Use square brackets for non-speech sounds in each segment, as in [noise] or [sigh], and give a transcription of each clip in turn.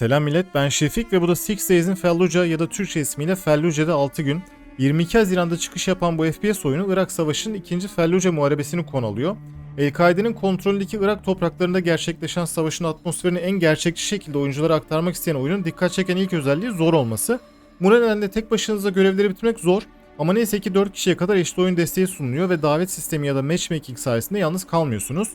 Selam millet ben Şefik ve bu da Six Days'in Fallujah ya da Türkçe ismiyle Fallujah'da 6 gün. 22 Haziran'da çıkış yapan bu FPS oyunu Irak Savaşı'nın 2. Fallujah Muharebesi'ni konu alıyor. El-Kaide'nin kontrolündeki Irak topraklarında gerçekleşen savaşın atmosferini en gerçekçi şekilde oyunculara aktarmak isteyen oyunun dikkat çeken ilk özelliği zor olması. Bu nedenle tek başınıza görevleri bitirmek zor ama neyse ki 4 kişiye kadar eşli oyun desteği sunuluyor ve davet sistemi ya da matchmaking sayesinde yalnız kalmıyorsunuz.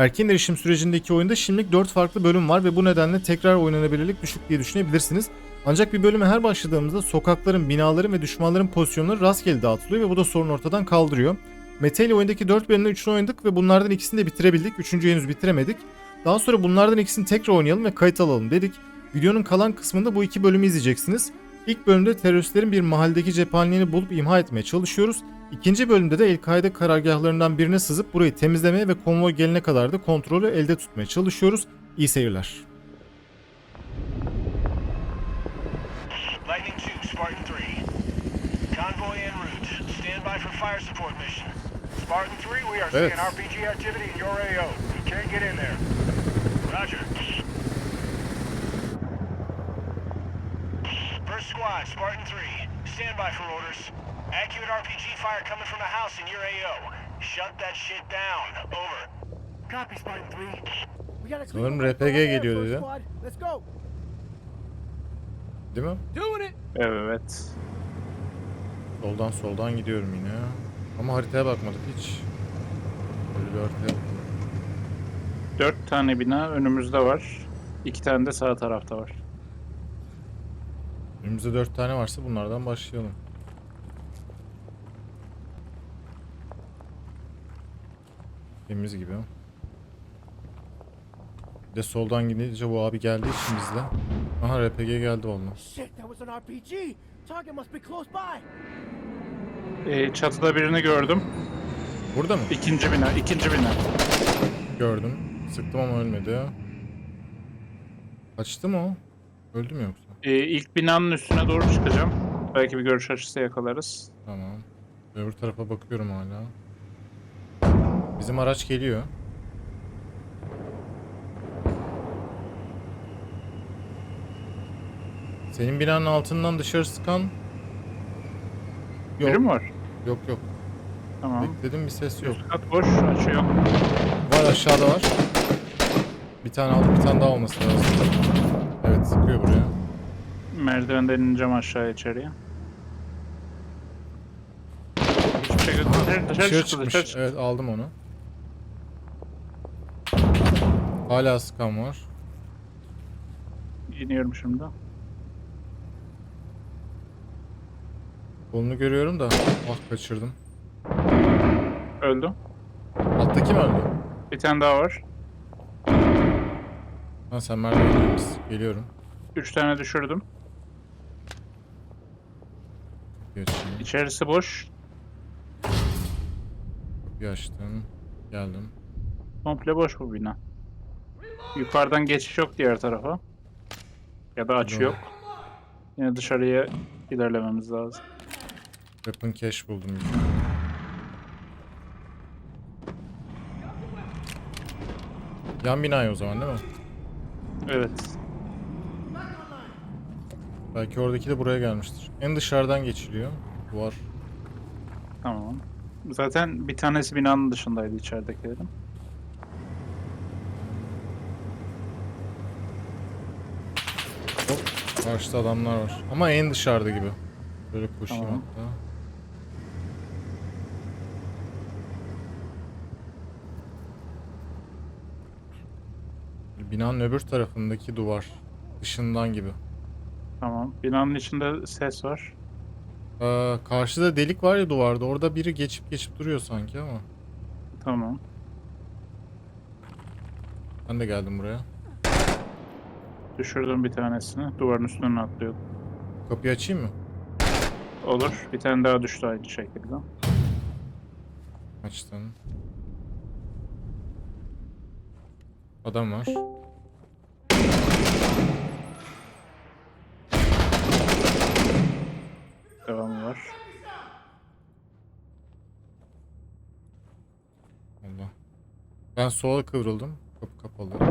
Erken erişim sürecindeki oyunda şimdilik 4 farklı bölüm var ve bu nedenle tekrar oynanabilirlik düşük diye düşünebilirsiniz. Ancak bir bölüme her başladığımızda sokakların, binaların ve düşmanların pozisyonları rastgele dağıtılıyor ve bu da sorunu ortadan kaldırıyor. Mete ile oyundaki 4 bölümden 3'ünü oynadık ve bunlardan ikisini de bitirebildik. Üçüncüyü henüz bitiremedik. Daha sonra bunlardan ikisini tekrar oynayalım ve kayıt alalım dedik. Videonun kalan kısmında bu iki bölümü izleyeceksiniz. İlk bölümde teröristlerin bir mahalledeki cephaneliğini bulup imha etmeye çalışıyoruz. İkinci bölümde de El-Kaide karargahlarından birine sızıp burayı temizlemeye ve konvoy gelene kadar da kontrolü elde tutmaya çalışıyoruz. İyi seyirler. Lightning 2, Spartan 3. Convoy en route. Stand by for fire support mission. Spartan 3, we are Evet. seeing RPG activity in your AO. You can't get in there. Roger. First squad, Spartan 3. Stand by for orders. Accurate RPG fire coming from a house in your AO. Shut that shit down. Over. Copy, Spartan 3. We gotta Sanırım RPG geliyor dedi. Let's go. Değil mi? Doing it. Evet. Soldan soldan gidiyorum yine. Ama haritaya bakmadık hiç. Böyle bir haritaya Dört tane bina önümüzde var. İki tane de sağ tarafta var. Önümüzde 4 tane varsa bunlardan başlayalım. Temiz gibi. Bir de soldan gidince bu abi geldiği için bizde. Aha RPG geldi valla. Shit, that was an RPG. Target must be close by. Ee, çatıda birini gördüm. Burada mı? İkinci bina, ikinci bina. Gördüm. Sıktım ama ölmedi. Kaçtı mı o? Öldü mü yoksa? Ee, ilk binanın üstüne doğru çıkacağım. Belki bir görüş açısı yakalarız. Tamam. Öbür tarafa bakıyorum hala. Bizim araç geliyor. Senin binanın altından dışarı sıkan... Biri mi var? yok yok. Tamam. Bekledim bir ses yok. Üst kat boş, açı yok. Var aşağıda var. Bir tane aldım, bir tane daha olması lazım. Evet, sıkıyor buraya. Merdivenden ineceğim aşağı içeriye. Hiçbir şey. Dışarı, dışarı, Dışarı çıktı, çıkmış. dışarı çıktı. Evet, aldım onu. Hala sıkan var. İniyorum şimdi. Kolunu görüyorum da. Ah kaçırdım. Öldü. Altta kim öldü? Bir tane daha var. Ha sen merdivende misin? Geliyorum. Üç tane düşürdüm. Açayım. İçerisi boş. Kapıyı açtım. Geldim. Komple boş bu bina. Yukarıdan geçiş yok diğer tarafa. Ya da açı Yok. Yine dışarıya ilerlememiz lazım. Weapon cache buldum. Yan binaya o zaman değil mi? Evet. Belki oradaki de buraya gelmiştir. En dışarıdan geçiliyor. Duvar. Tamam. Zaten bir tanesi binanın dışındaydı içeridekilerin. Karşıda adamlar var. Ama en dışarıda gibi. Böyle koşayım Tamam. hatta. Binanın öbür tarafındaki duvar. Dışından gibi. Tamam. Binanın içinde ses var. Ee, karşıda delik var ya duvarda. Orada biri geçip geçip duruyor sanki ama. Tamam. Ben de geldim buraya. Düşürdüm bir tanesini. Duvarın üstüne atlıyor. Kapıyı açayım mı? Olur. Bir tane daha düştü aynı şekilde. Açtım. Adam var. Devamı var. Allah. Ben sola kıvrıldım. Kapı kapalı.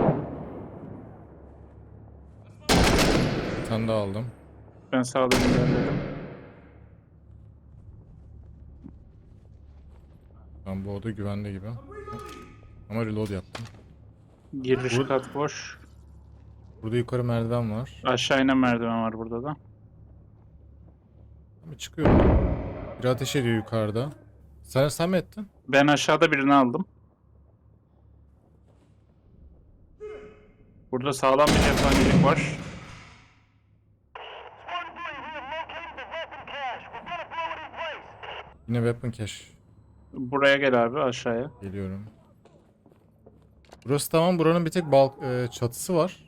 Tane daha aldım. Ben sağdan ilerledim. Ben bu oda güvende gibi. Ama reload yaptım. Giriş Bu- kat boş. Burada yukarı merdiven var. Aşağı inen merdiven var burada da. Ama çıkıyor. Biri ateş ediyor yukarıda. Sen, sen mi ettin? Ben aşağıda birini aldım. Burada sağlam bir cephanelik var. Spartan 3, we have located the weapon cache. We're gonna blow it in place. Yine weapon cache. Buraya gel abi aşağıya. Geliyorum. Burası tamam. Buranın bir tek balk e, çatısı var.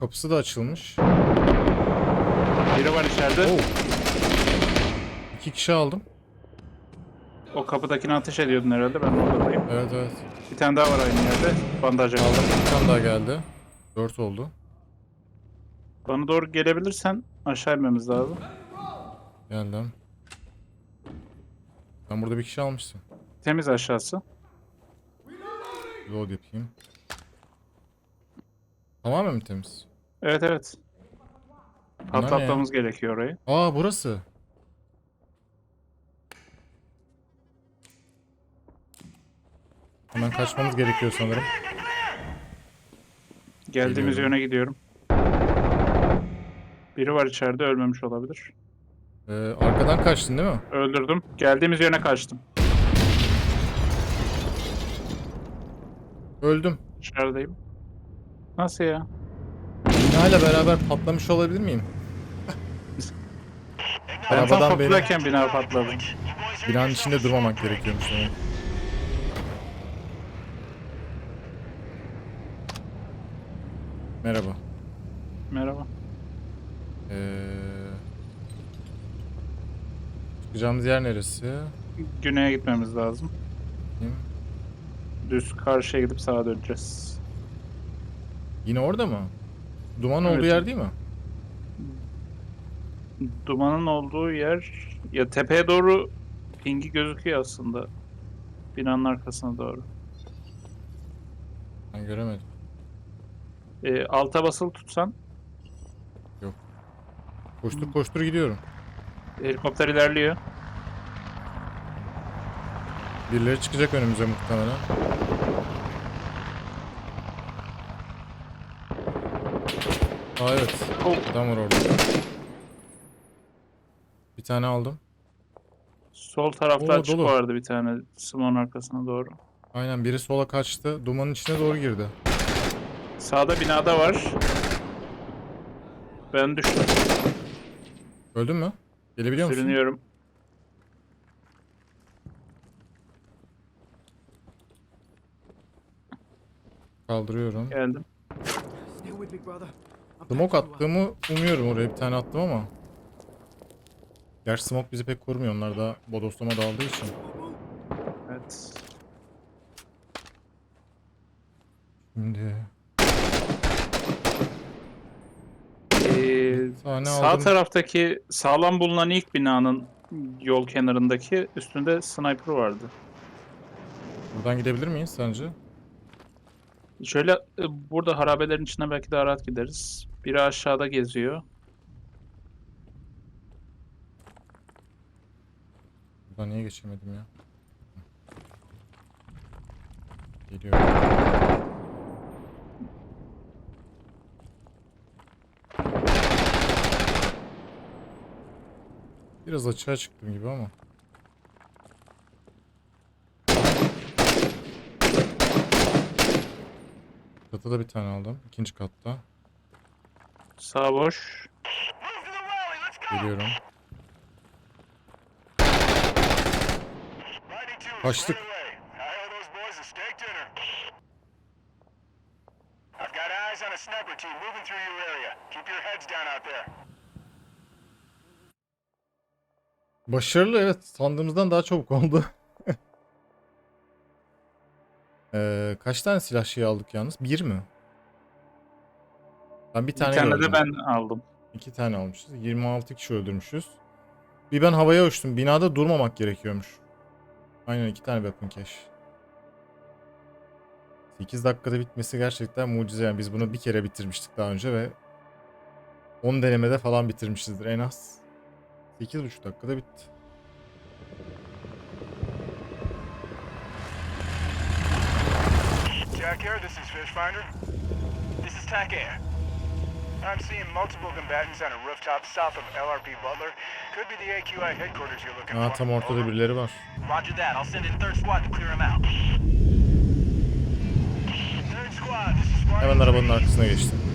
Kapısı da açılmış. Biri var içeride. Oo. İki kişi aldım. O kapıdakini ateş ediyordun herhalde. Ben de oradayım. Evet evet. Bir tane daha var aynı yerde. Bandaj aldım. Aldım. Bir tane daha geldi. Dört oldu. Bana doğru gelebilirsen aşağı inmemiz lazım. Geldim. Ben burada bir kişi almıştım. Temiz aşağısı. Load yapayım. Tamamen mi temiz? Evet evet. Bunlar ne gerekiyor orayı. Aa burası. Hemen kaçmamız gerekiyor sanırım. Geldiğimiz Geliyorum. yöne gidiyorum. Biri var içeride ölmemiş olabilir. Ee, arkadan kaçtın değil mi? Öldürdüm. Geldiğimiz yöne kaçtım. Öldüm. Dışarıdayım. Nasıl ya? Binayla beraber patlamış olabilir miyim? Ben tam Arabadan beni kapıdayken bina patladı. binanın içinde durmamak gerekiyormuş sanırım. Merhaba. Merhaba. Ee, çıkacağımız yer neresi? Güneye gitmemiz lazım. Bakayım. Düz karşıya gidip sağa döneceğiz. Yine orada mı? Duman Evet. olduğu yer değil mi? Dumanın olduğu yer ya tepeye doğru pingi gözüküyor aslında. Binanın arkasına doğru. Ben göremedim. Ee, alta basılı tutsan Koştur koştur gidiyorum. Helikopter ilerliyor. Birileri çıkacak önümüze muhtemelen. Aa evet. Adam var orada. Bir tane aldım. Sol tarafta Oo, açık dolu. vardı bir tane Simon arkasına doğru. Aynen biri sola kaçtı. Dumanın içine doğru girdi. Sağda binada var. Ben düştüm. Öldün mü? Gelebiliyor musun? Sürünüyorum. Kaldırıyorum. Geldim. Smoke attığımı umuyorum oraya bir tane attım ama. Gerçi smoke bizi pek korumuyor. Onlar da bodoslama dağıldığı için. Evet. Şimdi Tane sağ aldım. taraftaki sağlam bulunan ilk binanın yol kenarındaki üstünde sniper vardı. buradan gidebilir miyiz sence? Şöyle e, burada harabelerin içine belki daha rahat gideriz. Biri aşağıda geziyor. Buradan niye geçemedim ya? Geliyorum. Biraz açığa çıktım gibi ama. Çatıda bir tane aldım. İkinci katta. Sağ boş. Geliyorum. Kaçtık. Başarılı evet. Sandığımızdan daha çabuk oldu. [laughs] Ee, kaç tane silah şey aldık yalnız? Bir mi? Ben bir Bir tane, tane gördüm. de ben aldım. İki tane almışız. 26 kişi öldürmüşüz. Bir ben havaya uçtum. Binada durmamak gerekiyormuş. Aynen iki tane weapon cache. 8 dakikada bitmesi gerçekten mucize yani. Biz bunu bir kere bitirmiştik daha önce ve 10 denemede falan bitirmişizdir en az. 8,5 dakikada bitti. TAC Air, this is Fishfinder. This is TAC Air. I'm seeing multiple combatants on a rooftop south of LRP Butler. Could be the AQI headquarters you're looking Aa for. tam ortada birileri var. Roger that. I'll send in third squad to clear him out. Third squad, this is Hemen arabanın arkasına geçtim.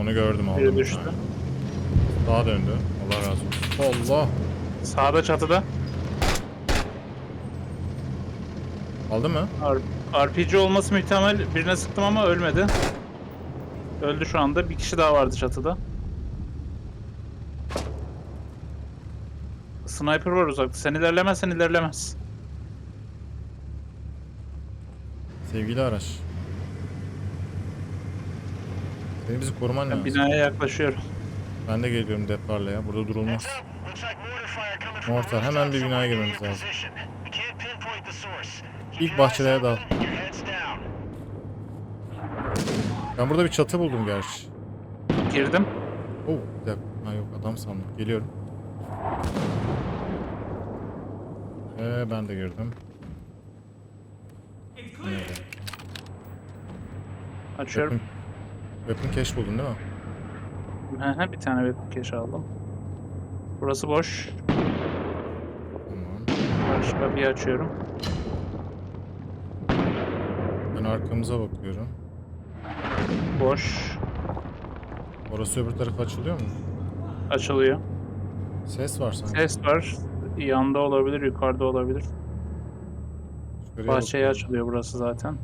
Onu gördüm aldım. Biri düştü. Sağa döndü. Allah razı olsun. Allah. Sağda çatıda. Aldı mı? R- RPG olması muhtemel birine sıktım ama ölmedi. Öldü şu anda. Bir kişi daha vardı çatıda. Sniper var uzakta. Sen ilerlemez, sen ilerlemez. Sevgili araç. Senin bizi koruman Ben lazım. binaya yaklaşıyorum. Ben de geliyorum deparlaya. Burada Heads durulmaz. mortar hemen bir binaya girmemiz lazım. İlk bahçelere dal. Ben burada bir çatı buldum gerçi. Girdim. Oh bir dakika. Ha yok adam sandım. Geliyorum. Ee, ben de girdim. Açıyorum. Weapon, cache buldun değil mi? Hı hı, bir tane weapon cache aldım. Burası boş. Tamam. Karşı kapıyı açıyorum. Ben arkamıza bakıyorum. Boş. Orası öbür tarafa açılıyor mu? Açılıyor. Ses var sanki. Ses var. Yanda olabilir, yukarıda olabilir. Yukarıya Bahçeye bakıyorum. açılıyor burası zaten.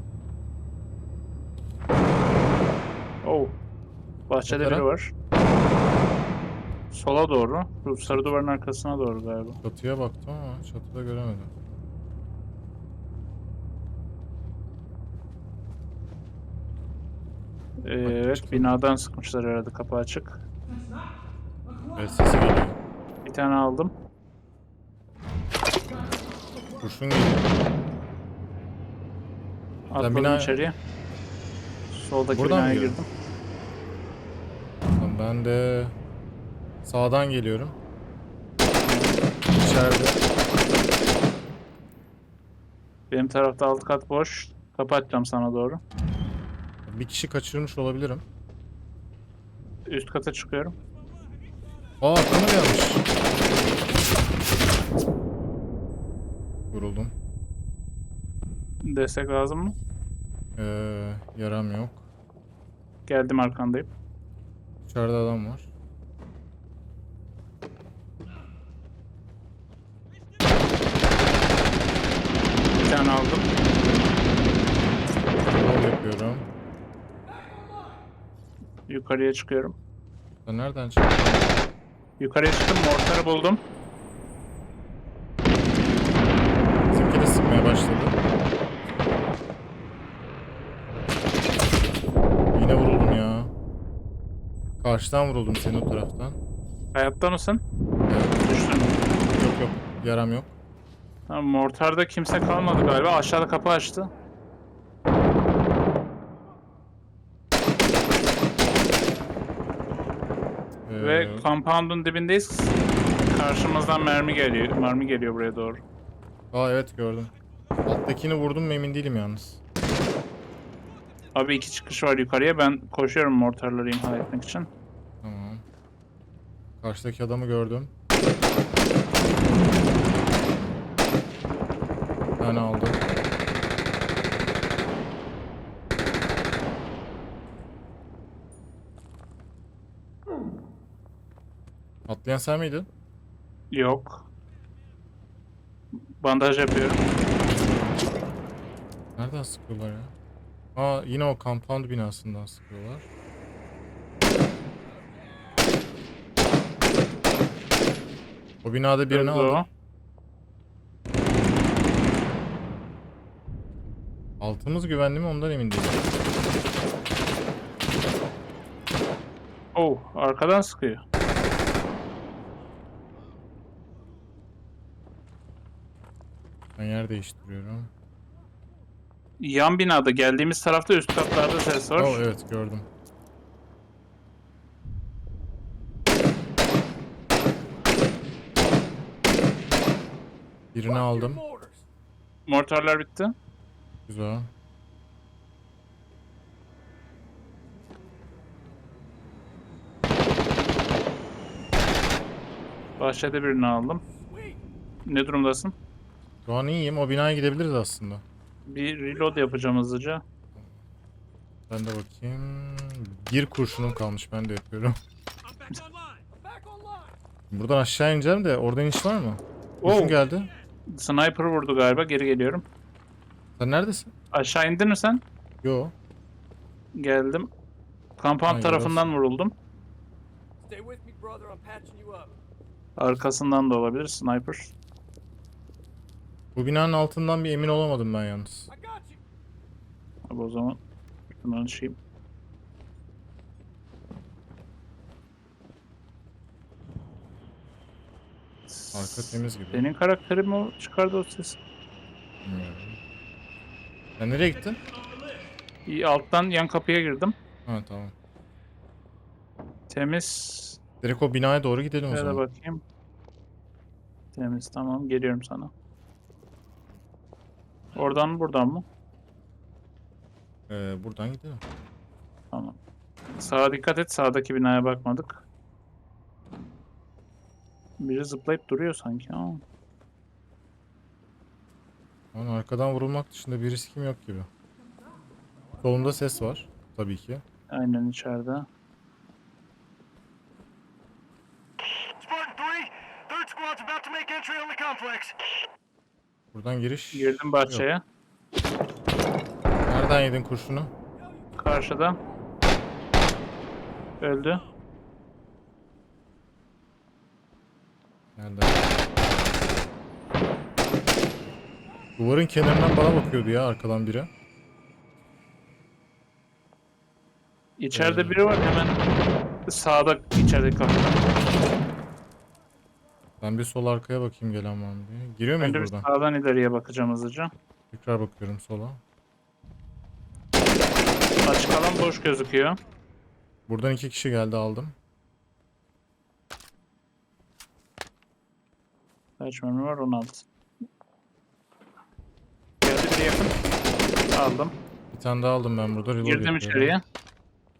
Bahçede Ne biri var. Sola doğru. Bu sarı duvarın arkasına doğru galiba. Çatıya baktım ama çatıda göremedim. Ee, evet, binadan sıkmışlar herhalde kapı açık. Evet sesi geliyor. Bir tane aldım. Kurşun geliyor. Atladım bina- içeriye. Soldaki Buradan mı binaya girdin? girdim. Tamam, ben de sağdan geliyorum. İçeride. Benim tarafta alt kat boş. Kapı açacağım sana doğru. Bir kişi kaçırmış olabilirim. Üst kata çıkıyorum. Aa aklıma gelmiş. Vuruldum. Destek lazım mı? Ee, yaram yok. Geldim arkandayım. İçeride adam var. Bir tane aldım. Yol yapıyorum. Yukarıya çıkıyorum. Sen nereden çıktın? Yukarıya çıktım. Mortarı buldum. Bizimki de sıkmaya başladı. Yine vuruldum ya. Karşıdan vuruldum senin o taraftan. Hayatta mısın? Düştün. Yok yok. Yaram yok. Tamam, mortarda kimse kalmadı galiba. Aşağıda kapı açtı. Ee, Ve compound'un dibindeyiz. Karşımızdan mermi geliyor. Mermi geliyor buraya doğru. Aa evet gördüm. Alttakini vurdum mu emin değilim yalnız. Abi iki çıkış var yukarıya. Ben koşuyorum mortarları imha etmek için. Karşıdaki adamı gördüm. Tane aldım. Atlayan sen miydin? Yok. Bandaj yapıyorum. Nereden sıkıyorlar ya? Aa yine o compound binasından sıkıyorlar. O binada birini Öldü aldım. Altımız güvenli mi ondan emin değilim. Oh, arkadan sıkıyor. Ben Ben yer değiştiriyorum. Yan binada geldiğimiz tarafta üst katlarda ses var. Oh evet gördüm. Birini aldım. Mortarlar bitti. Güzel. Bahçede birini aldım. Ne durumdasın? Şu an iyiyim. O binaya gidebiliriz aslında. Bir reload yapacağım hızlıca. Ben de bakayım. Bir kurşunum kalmış. Ben de yapıyorum. Buradan aşağı ineceğim de oradan iniş var mı? Kurşun Oh. geldi. Sniper vurdu galiba. Geri geliyorum. Sen neredesin? Aşağı indin mi sen? Yo. Geldim. Hayır, tarafından vuruldum. Arkasından da olabilir sniper. Bu binanın altından bir emin olamadım ben yalnız. Abi o zaman şunu açayım. Arka temiz gibi. Senin karakterin o çıkardı o ses. Bilmiyorum. Sen nereye gittin? İyi, alttan yan kapıya girdim. Ha tamam. Temiz. Direkt o binaya doğru gidelim o Şöyle zaman. bakayım. Temiz tamam geliyorum sana. Oradan mı buradan mı? Ee, buradan gidelim. Tamam. Sağa dikkat et sağdaki binaya bakmadık. Biri zıplayıp duruyor sanki ama. Yani arkadan vurulmak dışında bir riskim yok gibi. Solumda ses var. Tabii ki. Aynen içeride. Spartan 3, third squad's about to make entry on the complex. Buradan giriş. Girdim bahçeye. Nereden yedin kurşunu? Karşıda. Öldü. Nereden? Duvarın kenarından bana bakıyordu ya arkadan biri. İçeride Ee. biri var hemen sağda içerideki kapıda. Ben bir sol arkaya bakayım gelen var mı diye. Giriyor muyuz de bir buradan? sağdan ileriye bakacağım hızlıca. Tekrar bakıyorum sola. Açık alan boş gözüküyor. Buradan iki kişi geldi aldım. Kaç mermi var? 16. Geldi biri yakın. Aldım. Bir tane daha aldım ben burada. Reload Girdim yapıyorum. içeriye.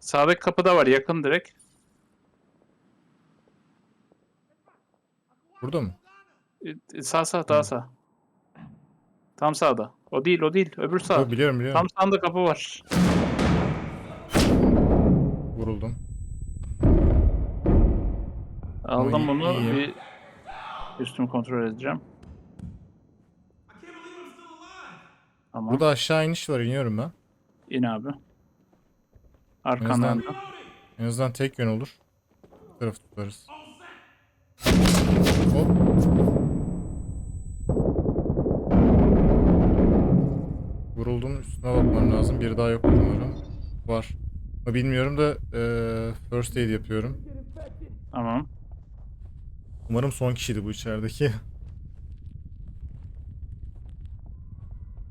Sağdaki kapıda var yakın direkt. Burada mı? E, Sağ sağ daha sağ. Tam sağda. O değil o değil. Öbür sağ. Yo, biliyorum biliyorum. Tam sağında kapı var. Vuruldum. Aldım iyi- bunu. iyiyim. Bir üstümü kontrol edeceğim. Tamam. Burada aşağı iniş var iniyorum ben. İn abi. azından- Arkandan da. En azından tek yön olur. Bir tarafı tutarız. Hop. Vuruldum. Üstüne bakmam lazım. Bir daha yok umarım. Var. Ama bilmiyorum da eee, first aid yapıyorum. Tamam. Umarım son kişiydi bu içerideki. [laughs]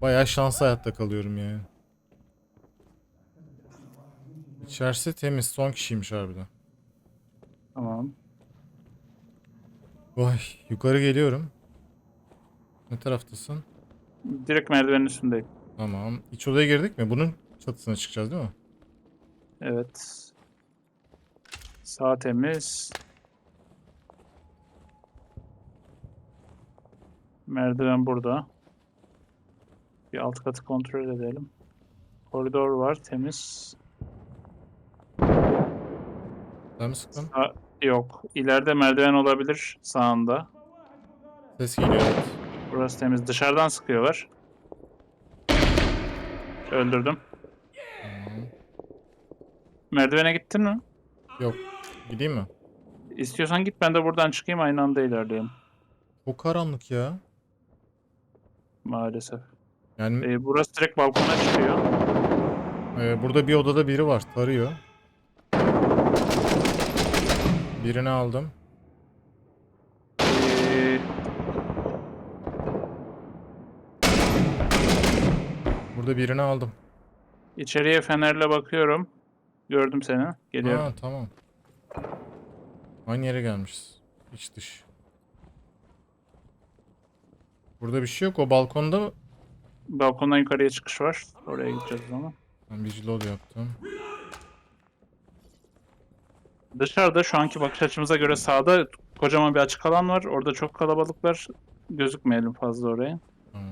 Bayağı şanslı hayatta kalıyorum yani. İçerisi temiz. Son kişiymiş harbiden. Tamam. Vay yukarı geliyorum. Ne taraftasın? Direkt merdivenin üstündeyim. Tamam. İç odaya girdik mi? Bunun çatısına çıkacağız değil mi? Evet. Sağ temiz. Merdiven burada. Bir alt katı kontrol edelim. Koridor var temiz. Sen mi sıktın? Sağ- yok. İleride merdiven olabilir sağında. Ses geliyor evet. Burası temiz. Dışarıdan sıkıyorlar. Öldürdüm. Merdivene gittin mi? Yok. Gideyim mi? İstiyorsan git ben de buradan çıkayım aynı anda ilerleyelim. Çok karanlık ya. Maalesef. Yani Ee, burası direkt balkona çıkıyor. e, burada bir odada biri var. Tarıyor. Birini aldım. Ee, Burada birini aldım. İçeriye fenerle bakıyorum. Gördüm seni. Geliyorum. Ha tamam. Aynı yere gelmişiz. İç dış. Burada bir şey yok. O balkonda mı? Balkondan yukarıya çıkış var. Oraya gideceğiz o zaman. Ben bir load yaptım. Dışarıda şu anki bakış açımıza göre sağda kocaman bir açık alan var. Orada çok kalabalıklar. Gözükmeyelim fazla oraya. Tamam.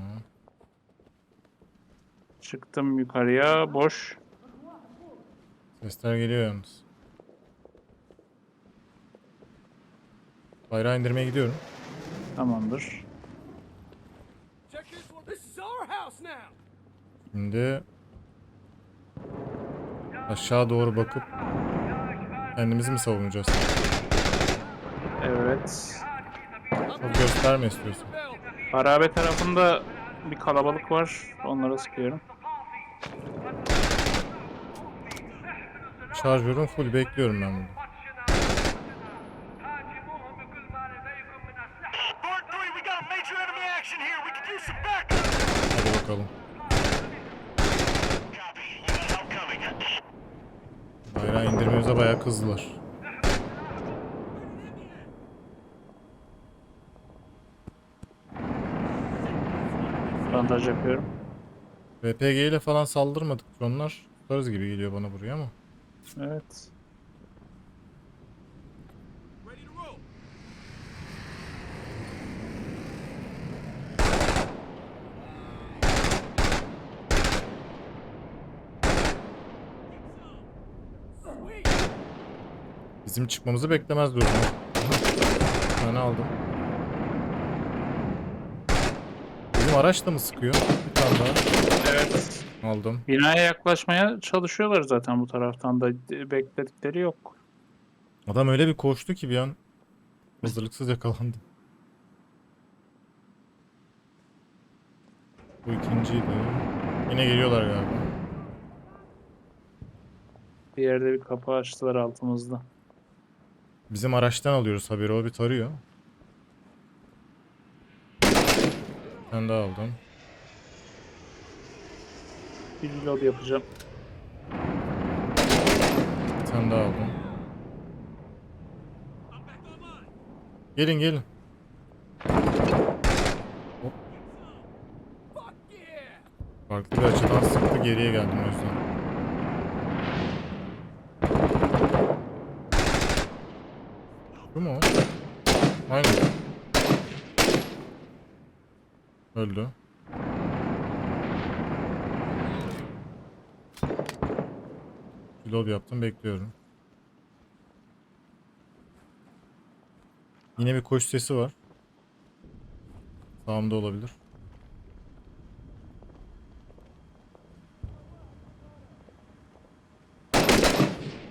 Çıktım yukarıya. Boş. Sesler geliyor yalnız. Bayrağı indirmeye gidiyorum. Tamamdır. Check this one. This is our house now. Şimdi aşağı doğru bakıp kendimizi mi savunacağız? Evet. Çok gösterme istiyorsan. Bell. Harabe tarafında bir kalabalık var. Onlara sıkıyorum. Şarjörüm full bekliyorum ben burada. Borg 3, we got a major enemy action here. We could use some backup. Hadi bakalım. Copy. You got help coming. Bayrağı indirmemize bayağı kızdılar. Bandaj yapıyorum. RPG ile falan saldırmadık. Onlar tutarız gibi geliyor bana buraya ama. Evet. Bizim çıkmamızı beklemez durumda. Tane aldım. Bizim araç da mı sıkıyor? Bir tane daha Evet. aldım. Binaya yaklaşmaya çalışıyorlar zaten bu taraftan da. Bekledikleri yok. Adam öyle bir koştu ki bir an hazırlıksız yakalandı. Bu ikinciydi. Yine geliyorlar galiba. Bir yerde bir kapı açtılar altımızda. Bizim araçtan alıyoruz haberi o bir tarıyor. Tane daha aldım. Bir reload yapacağım. Tane daha online. Gelin gelin. Yeah. Farklı bir açıdan sıktı geriye geldim o yüzden. Bu mu? o? Aynen. Öldü. Reload yaptım bekliyorum. Yine bir koş sesi var. Sağımda olabilir.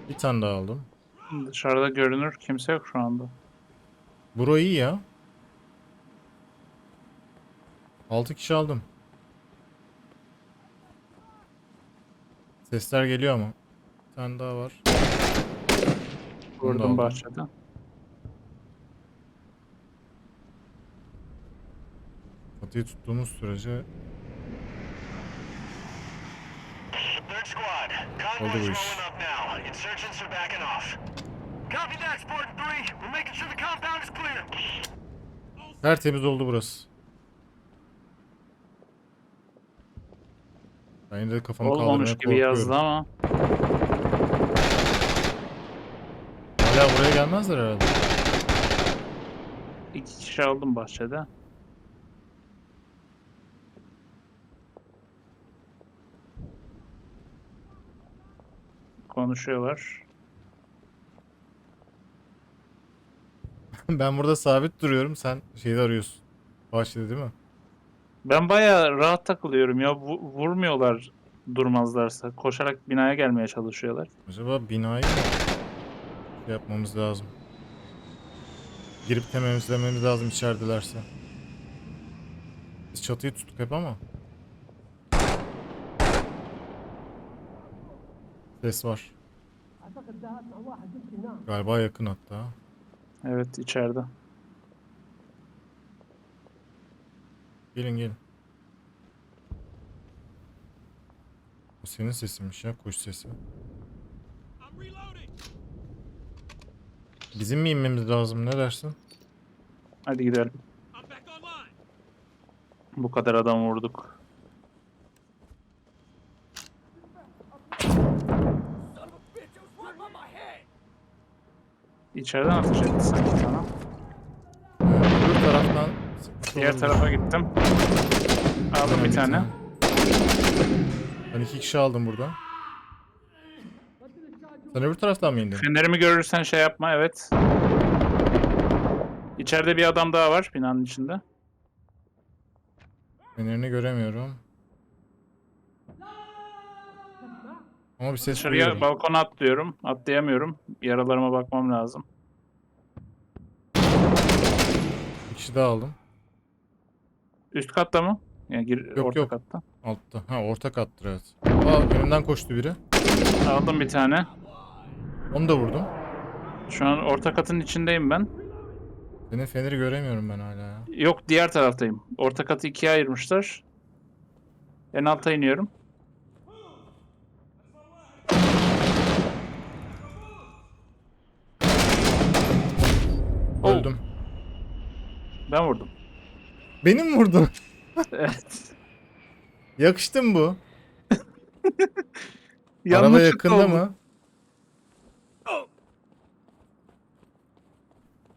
Bir tane daha aldım. Dışarıda görünür kimse yok şu anda. Buro iyi ya. 6 kişi aldım. Sesler geliyor ama. Bir tane daha var. Bunu da aldım. Vurdum bahçede. Çatıyı tuttuğumuz sürece Third squad. Oldu Convoy's bu rolling iş. up now. Insurgents are backing off. Tertemiz oldu burası. Ben yine de kafamı Olmamış kaldırmaya gibi yazdı ama. Hala buraya gelmezler herhalde. iki kişi aldım bahçede. Konuşuyorlar. [laughs] ben burada sabit duruyorum. Sen şeyde arıyorsun. Bahçede değil mi? Ben bayağı rahat takılıyorum ya. Vu- vurmuyorlar durmazlarsa. Koşarak binaya gelmeye çalışıyorlar. Acaba binayı şey yapmamız lazım? Girip temizlememiz lazım içeridelerse. Biz çatıyı tuttuk hep ama. Ses var. Galiba yakın hatta. Evet içeride. Gelin gelin. Bu senin sesinmiş ya kuş sesi. Bizim mi inmemiz lazım ne dersin? Hadi gidelim. Bu kadar adam vurduk. İçeriden ateş etti sanki sana. Öbür taraftan Diğer tarafa gittim. Aldım bir tane. Ben iki kişi aldım burada. Sen öbür taraftan mı indin? Fenerimi görürsen şey yapma evet. İçeride bir adam daha var binanın içinde. Fenerini göremiyorum. Ama bir ses Dışarıya duyuyorum. balkona atlıyorum. Atlayamıyorum. Yaralarıma bakmam lazım. Bir kişi daha aldım. Üst katta mı? Yani gir, Yok, orta yok. katta. Altta. Ha orta kattır evet. Aa önümden koştu biri. Aldım bir tane. Onu da vurdum. Şu an orta katın içindeyim ben. Senin feneri göremiyorum ben hala ya. Yok diğer taraftayım. Orta katı ikiye ayırmışlar. En alta iniyorum. Ben vurdum. Benim vurdun. [laughs] Evet. Yakıştı mı bu? [laughs] Araba Yanlışlıkla yakında oldu. mı?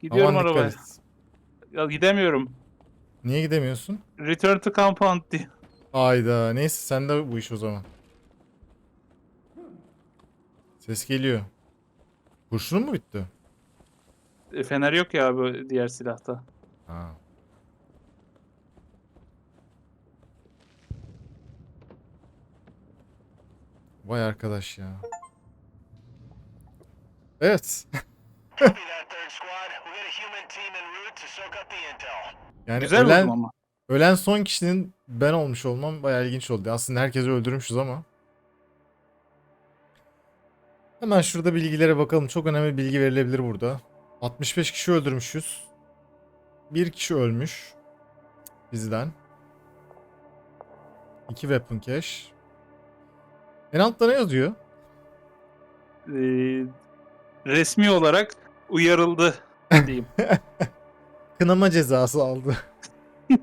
Gidiyorum Aman arabaya. et. Ya gidemiyorum. Niye gidemiyorsun? Return to compound diye. Ayda. Neyse sen de bu iş o zaman. Ses geliyor. Kurşunun mu bitti? E, Fener yok ya abi diğer silahta. Ha. Vay arkadaş ya. Evet. [laughs] Yani Güzel ölen, ama. ölen son kişinin ben olmuş olmam bayağı ilginç oldu. Aslında herkesi öldürmüşüz ama. Hemen şurada bilgilere bakalım. Çok önemli bilgi verilebilir burada. 65 kişi öldürmüşüz. Bir kişi ölmüş. Bizden. 2 weapon cache. En altta ne yazıyor? Ee, resmi olarak uyarıldı [laughs] diyeyim. Kınama cezası aldı. [laughs]